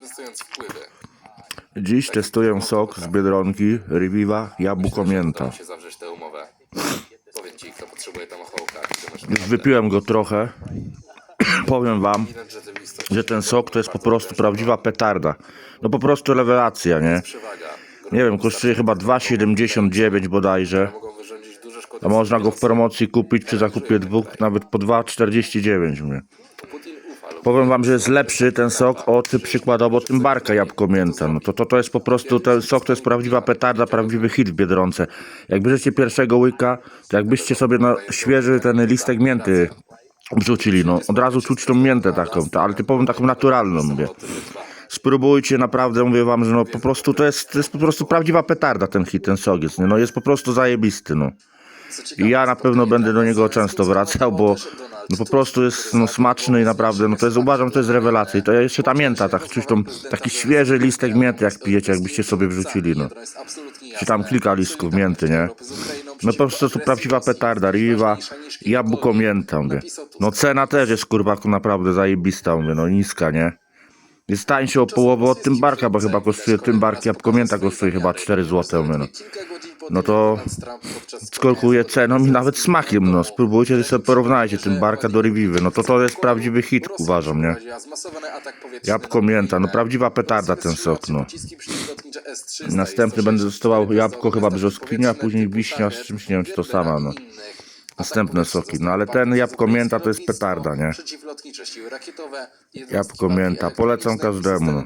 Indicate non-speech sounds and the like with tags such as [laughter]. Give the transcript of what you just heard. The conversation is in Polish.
wykorzystując wpływy. Dziś testuję sok z Biedronki Reviva Jabłko Mięta. Udało się zawrzeć tę umowę. Powiem ci, kto potrzebuje tomohołka. Ty masz Już wypiłem go trochę. [clears throat] Powiem wam, Widać, że ten sok to jest po prostu prawdziwa petarda. No po prostu rewelacja, nie? przewaga. Nie wiem, kosztuje chyba 2,79 bodajże. Mogą wyrządzić duże szkody. A można go w promocji kupić przy zakupie dwóch nawet po 2,49 mnie. Powiem wam, że jest lepszy ten sok od przykładowo Tymbarka Jabłko Mięta. No to, to, to jest po prostu, ten sok to jest prawdziwa petarda, prawdziwy hit w Biedronce. Jak bierzecie pierwszego łyka, to jakbyście sobie na świeży ten listek mięty wrzucili, no od razu czuć tą miętę taką, ta, ale typową taką naturalną, mówię. Spróbujcie, naprawdę mówię wam, że no po prostu to jest, to jest po prostu prawdziwa petarda ten hit, ten sok jest, nie? no jest po prostu zajebisty, no. I ja na pewno będę do niego często wracał, bo no po prostu jest no, smaczny i naprawdę, no to jest, uważam, to jest rewelacja. I to jeszcze ta mięta, tak, czuć tą, taki świeży listek mięty, jak pijecie, jakbyście sobie wrzucili, no. Czy tam kilka listków mięty, nie? No po prostu to prawdziwa petarda, riwa, jabłko mięta, mówię. No cena też jest, kurwa, naprawdę zajebista, mówię, no niska, nie? Jest tańszy o połowę od tym barka, bo chyba kosztuje, tym bark jabłko mięta kosztuje chyba 4 zł, mówię, no. No to skorkuje ceną i nawet smakiem, no. Spróbujcie sobie porównajcie tym barka do Revivy, no to to jest prawdziwy hit, uważam, nie? Jabłko mięta, no prawdziwa petarda ten sok, no. Następny będę dostawał jabłko chyba brzoskwinia, później wiśnia z czymś, nie wiem czy to sama, no. Następne soki, no ale ten jabłko mięta to jest petarda, nie? Jabłko mięta, polecam każdemu, no.